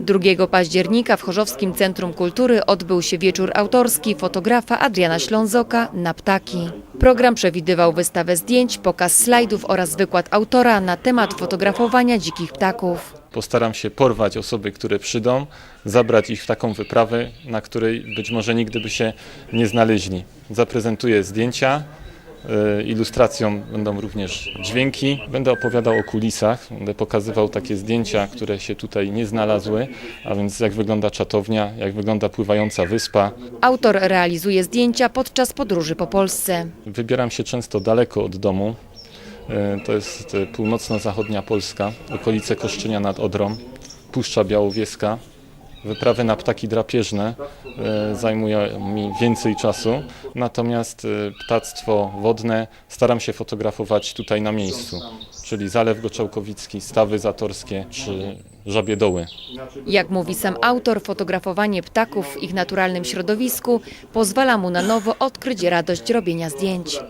2 października w Chorzowskim Centrum Kultury odbył się wieczór autorski fotografa Adriana Ślązoka na ptaki. Program przewidywał wystawę zdjęć, pokaz slajdów oraz wykład autora na temat fotografowania dzikich ptaków. Postaram się porwać osoby, które przyjdą, zabrać ich w taką wyprawę, na której być może nigdy by się nie znaleźli. Zaprezentuję zdjęcia, ilustracją będą również dźwięki. Będę opowiadał o kulisach, będę pokazywał takie zdjęcia, które się tutaj nie znalazły, a więc jak wygląda czatownia, jak wygląda pływająca wyspa. Autor realizuje zdjęcia podczas podróży po Polsce. Wybieram się często daleko od domu. E, To jest e, północno-zachodnia Polska, okolice Koszczynia nad Odrą, Puszcza Białowieska. Wyprawy na ptaki drapieżne e, zajmują mi więcej czasu, natomiast e, ptactwo wodne staram się fotografować tutaj na miejscu, czyli Zalew Goczałkowicki, Stawy Zatorskie czy Żabie Doły. Jak mówi sam autor, fotografowanie ptaków w ich naturalnym środowisku pozwala mu na nowo odkryć radość robienia zdjęć.